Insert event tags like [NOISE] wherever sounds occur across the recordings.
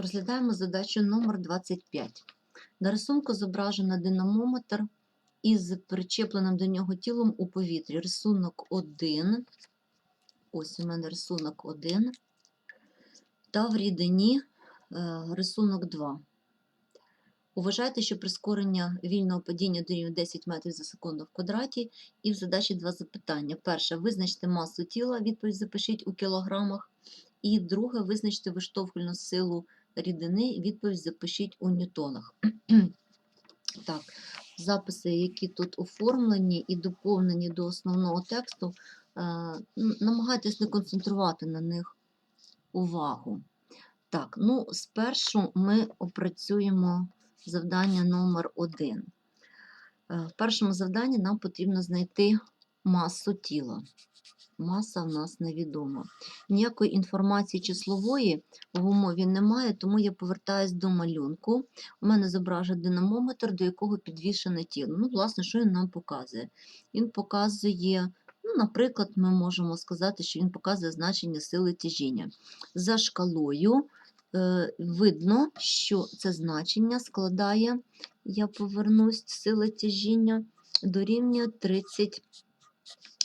Розглядаємо задачу номер 25. На рисунку зображено динамометр із причепленим до нього тілом у повітрі. Рисунок 1. Ось у мене рисунок 1. Та в рідині е, рисунок 2. Уважайте, що прискорення вільного падіння дорівнює 10 метрів за секунду в квадраті. І в задачі два запитання. Перше. Визначте масу тіла, відповідь запишіть у кілограмах. І друге, визначте виштовхувальну силу рідини, відповідь запишіть у ньютонах. [CLEARS THROAT] Так, записи, які тут оформлені і доповнені до основного тексту, е, намагайтесь не концентрувати на них увагу. Так, ну, спершу ми опрацюємо завдання номер один. Е, В першому завданні нам потрібно знайти масу тіла. Маса в нас невідома. Ніякої інформації числової в умові немає, тому я повертаюсь до малюнку. У мене зображений динамометр, до якого підвішене тіло. Ну, власне, що він нам показує? Він показує, ну, наприклад, ми можемо сказати, що він показує значення сили тяжіння. За шкалою е, видно, що це значення складає, я повернусь, сила тяжіння дорівнює 30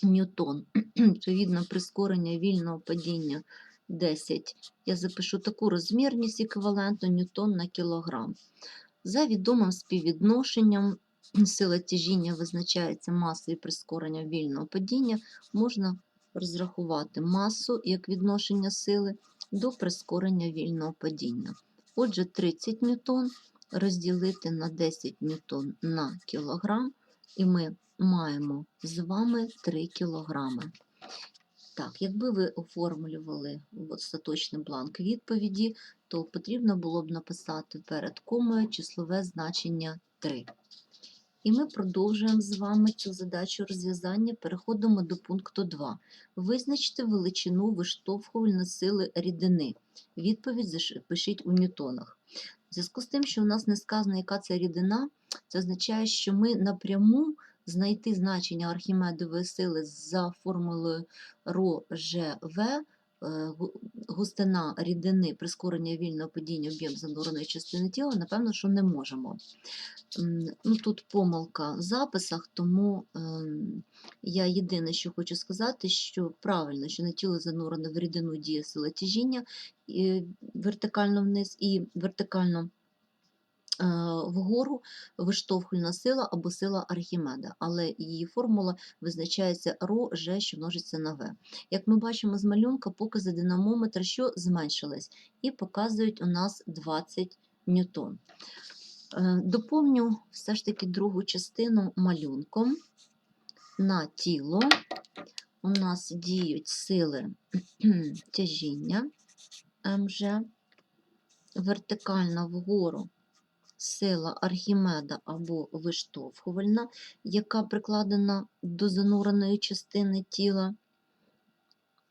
ньютон. [CLEARS THROAT] Відповідно, прискорення вільного падіння 10. Я запишу таку розмірність еквіваленту ньютон на кілограм. За відомим співвідношенням [CLEARS THROAT] сила тяжіння визначається масою прискорення вільного падіння, можна розрахувати масу як відношення сили до прискорення вільного падіння. Отже, 30 ньютон розділити на 10 ньютон на кілограм, і ми маємо з вами 3 кілограми. Так, якби ви оформлювали остаточний бланк відповіді, то потрібно було б написати перед комою числове значення 3. І ми продовжуємо з вами цю задачу розв'язання. Переходимо до пункту 2. Визначте величину виштовхувальної сили рідини. Відповідь пишіть у ньютонах. В зв'язку з тим, що у нас не сказано, яка це рідина, це означає, що ми напряму знайти значення архімедової сили за формулою РО-ЖВ, е, густина рідини, прискорення вільного падіння об'єм зануреної частини тіла, напевно, що не можемо. Ну, тут помилка в записах, тому ем, я єдине, що хочу сказати, що правильно, що на тіло занурене в рідину діє сила тяжіння вертикально вниз і вертикально вгору виштовхувальна сила або сила Архімеда, але її формула визначається ро, ж, що множиться на В. Як ми бачимо з малюнка, покази динамометра, що зменшились, і показують у нас 20 ньютон. Е, Доповню все ж таки другу частину малюнком. На тіло у нас діють сили [CLEARS THROAT] тяжіння МЖ, вертикально вгору сила Архімеда або виштовхувальна, яка прикладена до зануреної частини тіла.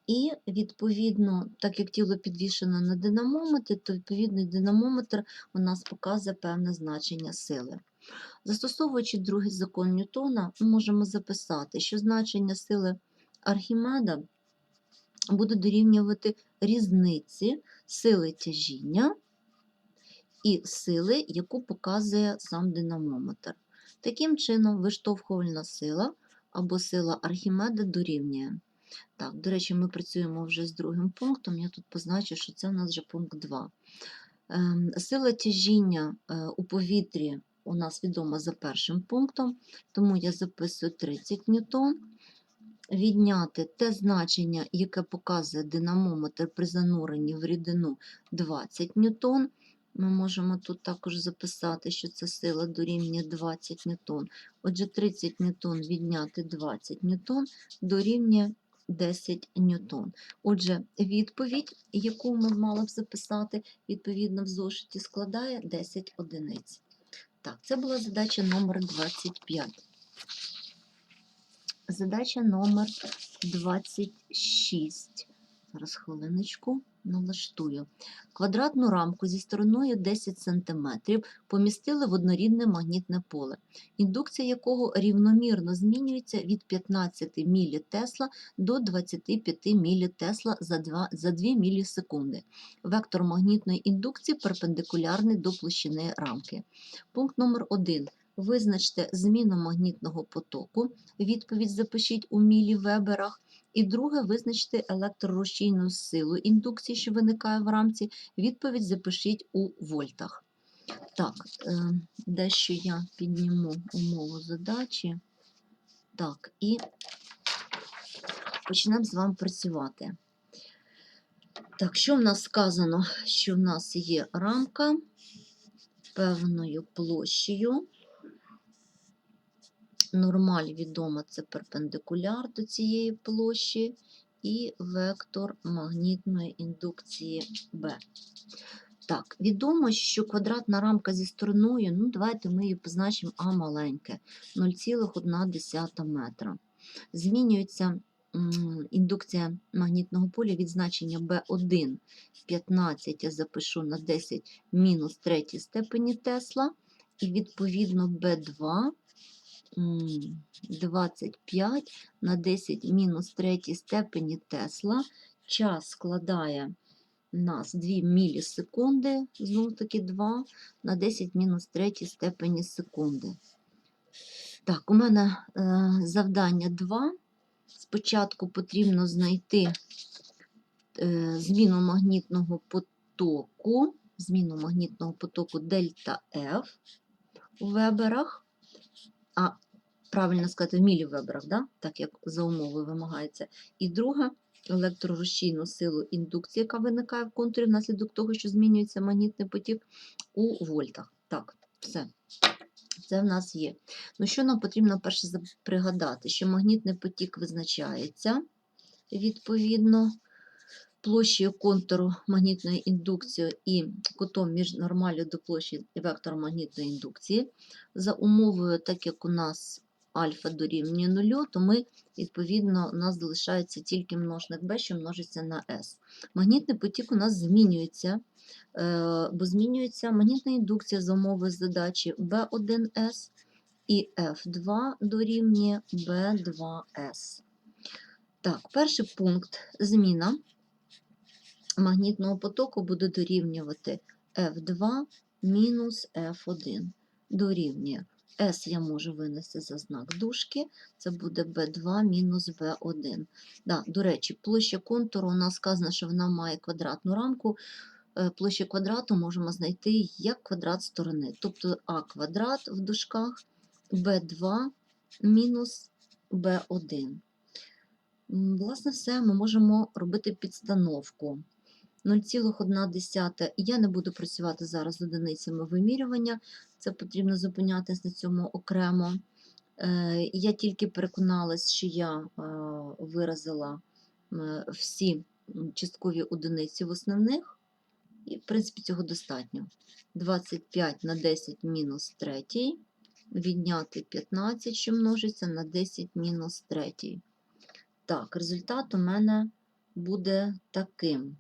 І, відповідно, так як тіло підвішено на динамометрі, то відповідний динамометр у нас показує певне значення сили. Застосовуючи другий закон Ньютона, ми можемо записати, що значення сили Архімеда буде дорівнювати різниці сили тяжіння і сили, яку показує сам динамометр. Таким чином, виштовхувальна сила або сила Архімеда дорівнює. Так, до речі, ми працюємо вже з другим пунктом. Я тут позначу, що це у нас вже пункт 2. Ем, Сила тяжіння е, у повітрі у нас відома за першим пунктом, тому я записую 30 ньютон. Відняти те значення, яке показує динамометр при зануренні в рідину 20 ньютон. Ми можемо тут також записати, що це сила дорівнює 20 ньютон. Отже, 30 ньютон відняти 20 ньютон дорівнює 10 ньютон. Отже, відповідь, яку ми мали б записати, відповідно в зошиті, складає 10 одиниць. Так, це була задача номер 25. Задача номер 26. Зараз хвилиночку налаштую. Квадратну рамку зі стороною 10 см помістили в однорідне магнітне поле, індукція якого рівномірно змінюється від 15 мілітесла до 25 мілітесла за 2, за 2 мілісекунди. Вектор магнітної індукції перпендикулярний до площини рамки. Пункт номер 1. Визначте зміну магнітного потоку. Відповідь запишіть у мілівеберах. І друге, визначте електрорушійну силу індукції, що виникає в рамці. Відповідь запишіть у вольтах. Так, е, дещо я підніму умову задачі. Так, і почнемо з вами працювати. Так, що в нас сказано? Що в нас є рамка певною площею. Нормаль відомо, це перпендикуляр до цієї площі і вектор магнітної індукції B. Так, відомо, що квадратна рамка зі стороною, ну давайте ми її позначимо А маленьке, 0,1 метра. Змінюється індукція магнітного поля від значення B1 15 я запишу на 10 мінус 3 степені Тесла, і відповідно B2 м, 25 на 10 мінус 3 степені Тесла. Час складає нас 2 мілісекунди, знову таки 2 на 10 мінус 3 степені секунди. Так, у мене е, завдання 2. Спочатку потрібно знайти е, зміну магнітного потоку, зміну магнітного потоку дельта F у веберах, а правильно сказати, в мілівеберах, да? так як за умовою вимагається. І друге електрорушійну силу індукції, яка виникає в контурі внаслідок того, що змінюється магнітний потік у вольтах. Так, все. Це в нас є. Ну, що нам потрібно перше пригадати? Що магнітний потік визначається відповідно площею контуру магнітної індукції і кутом між нормалю до площі вектором магнітної індукції. За умовою, так як у нас альфа дорівнює нулю, то ми, відповідно, у нас залишається тільки множник b, що множиться на s. Магнітний потік у нас змінюється, е, бо змінюється магнітна індукція за умовою задачі B1S і F2 дорівнює B2S. Так, перший пункт зміна магнітного потоку буде дорівнювати F2 мінус F1 дорівнює. S я можу винести за знак дужки, це буде B2 мінус B1. Да, до речі, площа контуру у нас сказано, що вона має квадратну рамку. Е, Площу квадрату можемо знайти як квадрат сторони, тобто А квадрат в дужках, B2 мінус B1. Власне, все, ми можемо робити підстановку. 0,1. Я не буду працювати зараз з одиницями вимірювання, це потрібно зупинятись на цьому окремо. Е, Я тільки переконалась, що я е, виразила всі часткові одиниці в основних, і, в принципі, цього достатньо. 25 на 10 мінус 3, відняти 15, що множиться на 10 мінус 3. Так, результат у мене буде таким.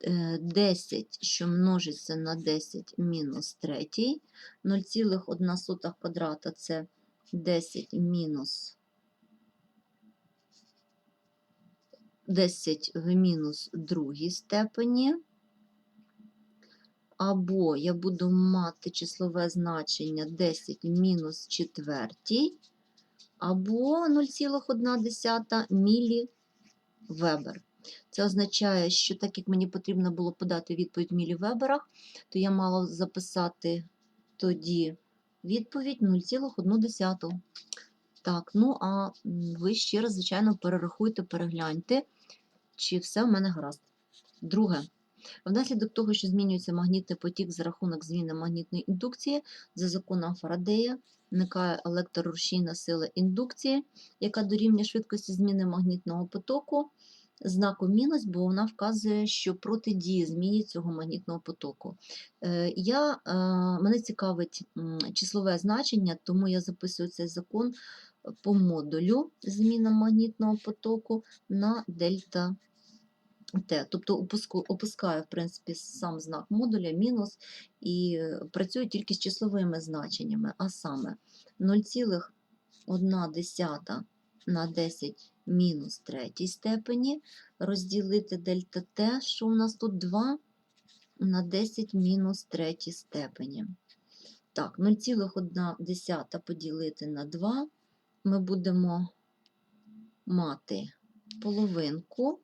Е, 10, що множиться на 10 мінус 3, 0,1 квадрата це 10 мінус 10 в мінус другій степені. Або я буду мати числове значення 10 мінус четвертій, або 0,1 мілівебер. Це означає, що так як мені потрібно було подати відповідь в мілівеберах, то я мала записати тоді відповідь 0,1. Так, ну а ви ще раз, звичайно, перерахуйте, перегляньте, чи все в мене гаразд. Друге. Внаслідок того, що змінюється магнітний потік за рахунок зміни магнітної індукції, за законом Фарадея виникає електрорушійна сила індукції, яка дорівнює швидкості зміни магнітного потоку знаку мінус, бо вона вказує, що протидіє зміні цього магнітного потоку. Е, Я, е, Мене цікавить числове значення, тому я записую цей закон по модулю зміна магнітного потоку на дельта Т, тобто опускаю, в принципі, сам знак модуля мінус і е, працюю тільки з числовими значеннями, а саме 0,1 на 10 мінус третій степені розділити дельта Т, що у нас тут 2 на 10 мінус третій степені. Так, 0,1 поділити на 2 ми будемо мати половинку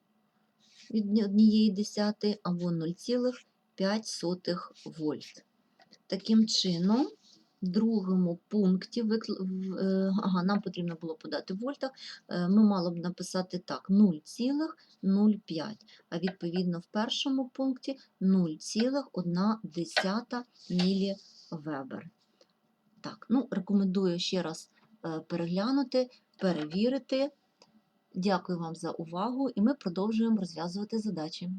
від ні- однієї десятої або 0,5 вольт. Таким чином, другому пункті, викл- е, ага, нам потрібно було подати в вольтах, е, ми мали б написати так 0,05, а відповідно в першому пункті 0,1 мілівебер. Так, ну, рекомендую ще раз е, переглянути, перевірити. Дякую вам за увагу, і ми продовжуємо розв'язувати задачі.